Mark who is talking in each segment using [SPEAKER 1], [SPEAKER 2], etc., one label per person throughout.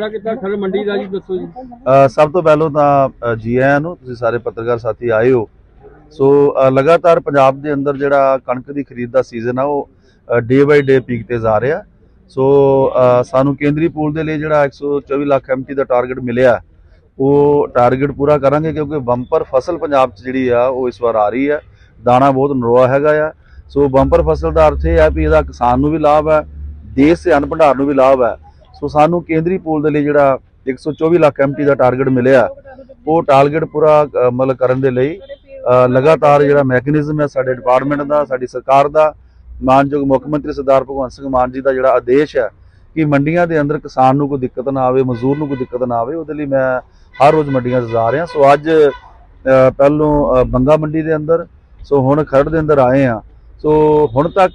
[SPEAKER 1] ਦੌਰਾ ਕੀਤਾ ਖਰ ਮੰਡੀ ਦਾ ਜੀ ਦੱਸੋ ਜੀ।
[SPEAKER 2] ਅ, ਸਭ ਤੋਂ ਪਹਿਲਾਂ ਤਾਂ ਅ, ਜੀ ਆਇਆਂ ਨੂੰ ਤੁਸੀਂ ਸਾਰੇ ਪੱਤਰਕਾਰ ਸਾਥੀ ਆਏ ਹੋ। ਸੋ ਅ, ਲਗਾਤਾਰ ਪੰਜਾਬ ਦੇ ਅੰਦਰ ਜਿਹੜਾ ਕਣਕ ਦੀ ਖਰੀਦ ਦਾ ਸੀਜ਼ਨ ਆ ਉਹ ਡੇ ਬਾਈ ਡੇ ਪੀਕ ਤੇ ਜਾ ਰਿਹਾ। ਸੋ ਅ, ਸਾਨੂੰ ਕੇਂਦਰੀ ਪੂਲ ਦੇ ਲਈ ਜਿਹੜਾ 124 ਲੱਖ ਐਮਟੀ ਦਾ ਟਾਰਗੇਟ ਮਿਲਿਆ ਉਹ ਟਾਰਗੇਟ ਪੂਰਾ ਕਰਾਂਗੇ ਕਿਉਂਕਿ ਬੰਪਰ ਫਸਲ ਪੰਜਾਬ 'ਚ ਜਿਹੜੀ ਆ ਉਹ ਇਸ ਵਾਰ ਆ ਰਹੀ ਹੈ ਦਾਣਾ ਬਹੁਤ ਨਰੋਆ ਹੈਗਾ ਆ। ਸੋ ਬੰਪਰ ਫਸਲ ਦਾ ਅਰਥ ਇਹ ਆ ਵੀ ਇਹਦਾ ਕਿਸਾਨ ਨੂੰ ਵੀ ਲਾਭ ਹੈ ਦੇਸ਼ ਦੇ ਅੰਨ ਭੰਡਾਰ ਨੂੰ ਵੀ ਲਾਭ ਹੈ ਸੋ ਸਾਨੂੰ ਕੇਂਦਰੀ ਪੂਲ ਦੇ ਲਈ ਜਿਹੜਾ 124 ਲੱਖ ਐਮਟੀ ਦਾ ਟਾਰਗੇਟ ਮਿਲਿਆ, ਉਹ ਟਾਰਗੇਟ ਪੂਰਾ ਮਤਲਬ ਕਰਨ ਦੇ ਲਈ ਲਗਾਤਾਰ ਜਿਹੜਾ ਮੈਕੈਨਿਜ਼ਮ ਹੈ ਸਾਡੇ ਡਿਪਾਰਟਮੈਂਟ ਦਾ, ਸਾਡੀ ਸਰਕਾਰ ਦਾ, ਮਾਨਯੋਗ ਮੁੱਖ ਮੰਤਰੀ ਸਰਦਾਰ ਭਗਵੰਤ ਸਿੰਘ ਮਾਨ ਜੀ ਦਾ ਜਿਹੜਾ ਆਦੇਸ਼ ਹੈ ਕਿ ਮੰਡੀਆਂ ਦੇ ਅੰਦਰ ਕਿਸਾਨ ਨੂੰ ਕੋਈ ਦਿੱਕਤ ਨਾ ਆਵੇ, ਮਜ਼ਦੂਰ ਨੂੰ ਕੋਈ ਦਿੱਕਤ ਨਾ ਆਵੇ, ਉਹਦੇ ਲਈ ਮੈਂ ਹਰ ਰੋਜ਼ ਮੰਡੀਆਂ 'ਚ ਜਾ ਰਿਹਾ। ਸੋ ਅੱਜ ਪਹਿਲੋਂ ਬੰਗਾ ਮੰਡੀ ਦੇ ਅੰਦਰ, ਸੋ ਹੁਣ ਖਰੜ ਦੇ ਅੰਦਰ ਆਏ ਆ ਸੋ ਹੁਣ ਤੱਕ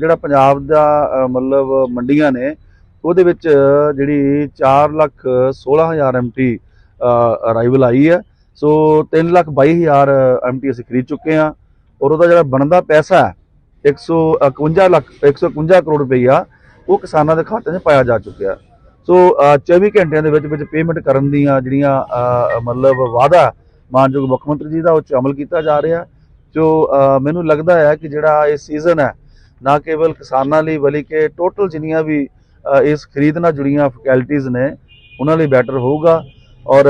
[SPEAKER 2] ਜਿਹੜਾ ਪੰਜਾਬ ਦਾ ਮਤਲਬ ਮੰਡੀਆਂ ਨੇ ਉਹਦੇ ਵਿੱਚ ਜਿਹੜੀ 4 ਲੱਖ 16000 ਐਮਟੀ ਅਰਾਈਵਲ ਆਈ ਹੈ। ਸੋ 3 ਲੱਖ 22000 ਐਮਟੀ ਅਸੀਂ ਖਰੀਦ ਚੁੱਕੇ ਆ ਔਰ ਉਹਦਾ ਜਿਹੜਾ ਬਣਦਾ ਪੈਸਾ ਹੈ 151 ਲੱਖ 151 ਕਰੋੜ ਰੁਪਈਆ ਉਹ ਕਿਸਾਨਾਂ ਦੇ ਖਾਤੇ 'ਚ ਪਾਇਆ ਜਾ ਚੁੱਕਿਆ ਸੋ ਅ, 24 ਘੰਟਿਆਂ ਦੇ ਵਿੱਚ ਵਿੱਚ ਪੇਮੈਂਟ ਕਰਨ ਦੀਆਂ ਜਿਹੜੀਆਂ ਮਤਲਬ ਵਾਅਦਾ ਮਾਨਯੋਗ ਮੁੱਖ ਮੰਤਰੀ ਜੀ ਦਾ ਉਹ 'ਚ ਅਮਲ ਕੀਤਾ ਜਾ ਰਿਹਾ ਜੋ ਮੈਨੂੰ ਲੱਗਦਾ ਹੈ ਕਿ ਜਿਹੜਾ ਇਹ ਸੀਜ਼ਨ ਹੈ ਨਾ ਕੇਵਲ ਕਿਸਾਨਾਂ ਲਈ ਬਲਕਿ ਟੋਟਲ ਜਿੰਨੀਆਂ ਵੀ ਇਸ ਖਰੀਦ ਨਾਲ ਜੁੜੀਆਂ ਫੈਕਲਟੀਆਂ ਨੇ ਉਹਨਾਂ ਲਈ ਬੈਟਰ ਹੋਊਗਾ ਔਰ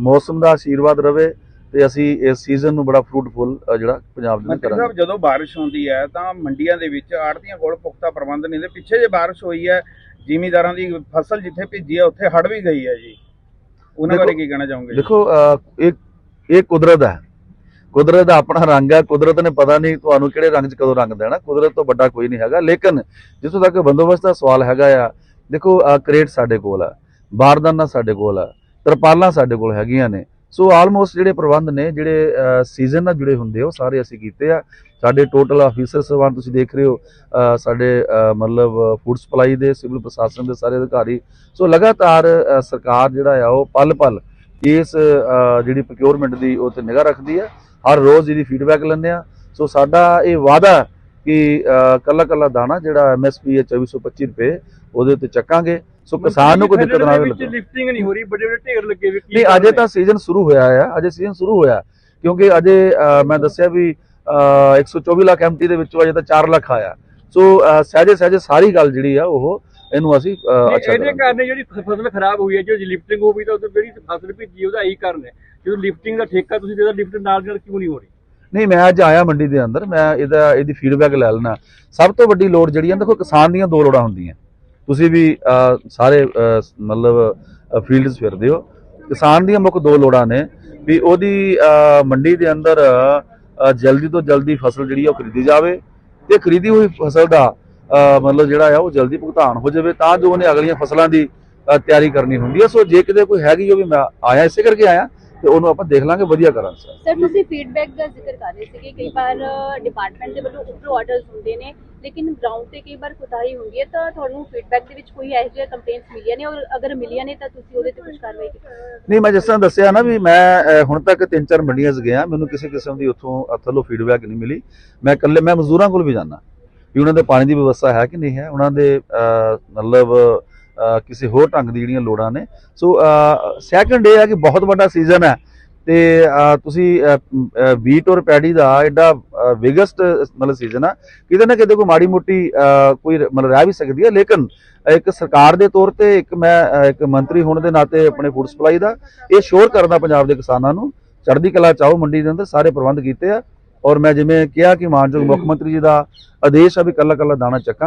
[SPEAKER 2] ਮੌਸਮ ਦਾ ਆਸ਼ੀਰਵਾਦ ਰਵੇ ਤੇ ਅਸੀਂ ਇਸ ਸੀਜ਼ਨ ਨੂੰ ਬੜਾ ਫਰੂਟਫੁਲ ਜਿਹੜਾ ਪੰਜਾਬ ਦੇ ਵਿੱਚ ਕਰਾਂਗੇ
[SPEAKER 3] ਸਾਹਿਬ ਜਦੋਂ ਬਾਰਿਸ਼ ਹੁੰਦੀ ਹੈ ਤਾਂ ਮੰਡੀਆਂ ਦੇ ਵਿੱਚ ਆੜਤੀਆਂ ਕੋਲ ਪੁਖਤਾ ਪ੍ਰਬੰਧ ਨਹੀਂ ਦੇ ਪਿੱਛੇ ਜੇ ਬਾਰਿਸ਼ ਹੋਈ ਹੈ ਜ਼ਿਮੀਦਾਰਾਂ ਦੀ ਫਸਲ ਜਿੱਥੇ ਭਿੱਜੀ ਹੈ ਉੱਥੇ ਹੜ ਵੀ ਗਈ ਹੈ ਜੀ। ਉਹਨਾਂ ਬਾਰੇ ਕੀ ਕਹਿਣਾ ਚਾਹੋਗੇ
[SPEAKER 2] ਦੇਖੋ ਇਹ ਇਹ ਕੁਦਰਤ ਹੈ। ਕੁਦਰਤ ਦਾ ਆਪਣਾ ਰੰਗ ਹੈ ਕੁਦਰਤ ਨੇ ਪਤਾ ਨਹੀਂ ਤੁਹਾਨੂੰ ਕਿਹੜੇ ਰੰਗ 'ਚ ਕਦੋਂ ਰੰਗ ਦੇਣਾ ਕੁਦਰਤ ਤੋਂ ਵੱਡਾ ਕੋਈ ਨਹੀਂ ਹੈਗਾ ਲੇਕਿਨ ਜਿੱਥੋਂ ਤੱਕ ਬੰਦੋਬਸਤ ਦਾ ਸਵਾਲ ਹੈਗਾ ਆ ਦੇਖੋ ਅ, ਕਰੇਟ ਸਾਡੇ ਕੋਲ ਆ ਬਾਰਦਾਨਾ ਸਾਡੇ ਕੋਲ ਆ ਤਰਪਾਲਾਂ ਸਾਡੇ ਕੋਲ ਹੈਗੀਆਂ ਨੇ ਸੋ ਆਲਮੋਸਟ ਜਿਹੜੇ ਪ੍ਰਬੰਧ ਨੇ ਜਿਹੜੇ ਸੀਜ਼ਨ ਨਾਲ ਜੁੜੇ ਹੁੰਦੇ ਆ, ਉਹ ਸਾਰੇ ਅਸੀਂ ਕੀਤੇ ਆ ਸਾਡੇ ਟੋਟਲ ਆਫੀਸਰ ਸਵਾਨ ਤੁਸੀਂ ਦੇਖ ਰਹੇ ਹੋ ਸਾਡੇ ਮਤਲਬ ਫੂਡ ਸਪਲਾਈ ਦੇ ਸਿਵਲ ਪ੍ਰਸ਼ਾਸਨ ਦੇ ਸਾਰੇ ਅਧਿਕਾਰੀ ਸੋ ਲਗਾਤਾਰ ਸਰਕਾਰ ਜਿਹੜਾ ਆ ਉਹ ਪਲ ਪਲ ਇਸ ਜਿਹੜੀ ਪ੍ਰੋਕਿਉਰਮੈਂਟ ਦੀ ਉਹ ਤੇ ਨਿਗਾਹ ਰੱਖਦੀ ਹੈ ਹਰ ਰੋਜ਼ ਇਹਦੀ ਫੀਡਬੈਕ ਲੈਂਦੇ ਆ ਸੋ ਸਾਡਾ ਇਹ ਵਾਅਦਾ ਕਿ ਕੱਲਾ ਕੱਲਾ ਦਾਣਾ ਜਿਹੜਾ ਐਮਐਸਪੀ ਹੈ 2425 ਰੁਪਏ ਉਹਦੇ ਉੱਤੇ ਚੱਕਾਂਗੇ। ਸੋ ਕਿਸਾਨ ਨੂੰ ਕੋਈ ਦਿੱਕਤ ਨਾ ਆਵੇ
[SPEAKER 1] ਲਿਫਟਿੰਗ ਨਹੀਂ ਹੋ ਰਹੀ ਵੱਡੇ ਵੱਡੇ ਢੇਰ ਲੱਗੇ ਵੀ
[SPEAKER 2] ਨਹੀਂ ਅਜੇ ਤਾਂ ਸੀਜ਼ਨ ਸ਼ੁਰੂ ਹੋਇਆ ਹੈ ਅਜੇ ਸੀਜ਼ਨ ਸ਼ੁਰੂ ਹੋਇਆ। ਕਿਉਂਕਿ ਅਜੇ ਮੈਂ ਦੱਸਿਆ ਵੀ ਅ, 124 ਲੱਖ ਐਮਟੀ ਦੇ ਵਿੱਚੋਂ ਅਜੇ ਤਾਂ 4 ਲੱਖ ਆਇਆ। ਸੋ ਸਹਿਜੇ ਸਹਿਜੇ ਸਾਰੀ ਗੱਲ ਜਿਹੜੀ ਆ ਉਹ ਇਹਨੂੰ ਅਸੀਂ ਅੱਛਾ
[SPEAKER 1] ਇਹਦੇ ਕਾਰਨ ਜਿਹੜੀ ਫਸਲ ਖਰਾਬ ਹੋਈ ਹੈ ਜੋ ਲਿਫਟਿੰਗ ਹੋ ਗਈ ਤਾਂ ਉਹ ਜਿਹੜੀ ਫਸਲ ਭਿੱਜੀ ਉਹਦਾ ਇਹੀ ਕਾਰਨ ਹੈ। ਜਦੋਂ ਲਿਫਟਿੰਗ ਦਾ ਠੇਕਾ ਤੁਸੀਂ ਦੇਦਾ ਲਿਫਟ ਨਾਲ ਨਾਲ ਕਿਉਂ ਨਹੀਂ ਹੋ ਰਹੀ?
[SPEAKER 2] ਨਹੀਂ ਮੈਂ ਅੱਜ ਆਇਆ ਮੰਡੀ ਦੇ ਅੰਦਰ ਮੈਂ ਇਹਦਾ ਇਹਦੀ ਫੀਡਬੈਕ ਲੈ ਲੈਣਾ ਸਭ ਤੋਂ ਵੱਡੀ ਲੋੜ ਜਿਹੜੀ ਆ ਦੇਖੋ ਕਿਸਾਨ ਦੀਆਂ ਦੋ ਲੋੜਾਂ ਹੁੰਦੀਆਂ। ਤੁਸੀਂ ਵੀ ਸਾਰੇ ਮਤਲਬ ਫੀਲਡਸ ਫਿਰਦੇ ਹੋ। ਕਿਸਾਨ ਦੀਆਂ ਮੁੱਖ ਦੋ ਲੋੜਾਂ ਨੇ ਵੀ ਉਹਦੀ ਮੰਡੀ ਦੇ ਅੰਦਰ ਜਲਦੀ ਤੋਂ ਜਲਦੀ ਫਸਲ ਜਿਹੜੀ ਆ ਉਹ ਖਰੀਦੀ ਜਾਵੇ। ਤੇ ਖਰੀਦੀ ਹੋਈ ਫਸਲ ਦਾ ਮਤਲਬ ਜਿਹੜਾ ਆ ਉਹ ਜਲਦੀ ਭੁਗਤਾਨ ਹੋ ਜਾਵੇ ਤਾਂ ਜੋ ਉਹਨੇ ਅਗਲੀਆਂ ਫਸਲਾਂ ਦੀ ਤਿਆਰੀ ਕਰਨੀ ਹੁੰਦੀ ਹੈ ਸੋ ਜੇ ਕਿਤੇ ਕੋਈ ਹੈਗੀ ਉਹ ਵੀ ਮੈਂ ਆਇਆ ਇਸੇ ਕਰਕੇ ਆਇਆ ਤੇ ਉਹਨੂੰ ਆਪਾਂ ਦੇਖ ਲਾਂਗੇ ਵਧੀਆ ਕਰਾਂਗੇ ਸਰ।
[SPEAKER 4] ਸਰ ਤੁਸੀਂ ਫੀਡਬੈਕ ਦਾ ਜ਼ਿਕਰ ਕਰ ਰਹੇ ਸੀਗੇ ਕਈ ਵਾਰ ਡਿਪਾਰਟਮੈਂਟ ਦੇ ਵੱਲੋਂ ਉੱਪਰੋਂ ਆਰਡਰਸ ਹੁੰਦੇ ਨੇ ਲੇਕਿਨ ਗਰਾਊਂਡ ਤੇ ਕਈ ਵਾਰ ਕੁਤਾਹੀ ਹੁੰਦੀ ਹੈ ਤਾਂ ਤੁਹਾਨੂੰ ਫੀਡਬੈਕ ਦੇ ਵਿੱਚ ਕੋਈ ਜਿਹੀਆਂ ਕੰਪਲੇਂਟਸ ਮਿਲੀਆਂ ਨੇ? ਔਰ ਅਗਰ ਮਿਲੀਆਂ ਨੇ ਤਾਂ ਤੁਸੀਂ ਉਹਦੇ ਤੇ ਕੁਝ ਕਾਰਵਾਈ ਕੀਤੀ
[SPEAKER 2] ਨਹੀਂ ਮੈਂ ਜਿਸ ਤਰ੍ਹਾਂ ਦੱਸਿਆ ਨਾ ਵੀ ਮੈਂ ਹੁਣ ਤੱਕ ਤਿੰਨ ਚਾਰ ਮੰਡੀਆਂ 'ਚ ਗਿਆ ਮੈਨੂੰ ਕਿਸੇ ਕਿਸਮ ਦੀ ਉੱਥੋਂ ਅਥਲੋ ਫੀਡਬੈਕ ਨਹੀਂ ਮਿਲੀ। ਮੈਂ ਇਕੱਲੇ ਮੈਂ ਮਜ਼ਦੂਰਾਂ ਕੋਲ ਵੀ ਜਾਣਾ ਵੀ ਉਹਨਾਂ ਦੇ ਪਾਣੀ ਦੀ ਵਿਵਸਥਾ ਹੈ ਕਿ ਨਹੀਂ ਹੈ, ਉਹਨਾਂ ਦੇ ਮਤਲਬ ਕਿਸੇ ਹੋਰ ਢੰਗ ਦੀ ਜਿਹੜੀਆਂ ਲੋੜਾਂ ਨੇ। ਸੋ ਸੈਕੰਡ ਇਹ ਹੈ ਕਿ ਬਹੁਤ ਵੱਡਾ ਸੀਜ਼ਨ ਹੈ ਤੇ ਤੁਸੀਂ ਵੀਟ ਔਰ ਪੈਡੀ ਦਾ ਐਡਾ ਬਿਗੇਸਟ ਮਤਲਬ ਸੀਜ਼ਨ ਆ। ਕਿਤੇ ਨਾ ਕਿਤੇ ਕੋਈ ਮਾੜੀ ਮੋਟੀ ਕੋਈ ਮਤਲਬ ਰਹਿ ਵੀ ਸਕਦੀ ਹੈ, ਲੇਕਿਨ ਇੱਕ ਸਰਕਾਰ ਦੇ ਤੌਰ ਤੇ, ਇੱਕ ਮੈਂ ਇੱਕ ਮੰਤਰੀ ਹੋਣ ਦੇ ਨਾਤੇ ਆਪਣੇ ਫੂਡ ਸਪਲਾਈ ਦਾ, ਇਹ ਸ਼ੋਰ ਕਰਦਾ ਪੰਜਾਬ ਦੇ ਕਿਸਾਨਾਂ ਨੂੰ, ਚੜ੍ਹਦੀ ਕਲਾ ਚਾਹੋ ਮੰਡੀ ਦੇ ਅੰਦਰ ਸਾਰੇ ਪ੍ਰਬੰਧ ਕੀਤੇ ਆ। ਔਰ ਮੈਂ ਜਿਵੇਂ ਕਿਹਾ ਕਿ ਮਾਨਯੋਗ ਮੁੱਖ ਮੰਤਰੀ ਜੀ ਦਾ ਆਦੇਸ਼ ਆ ਵੀ ਕੱਲਾ ਕੱਲਾ ਦਾਣਾ ਚੱਕਾਂ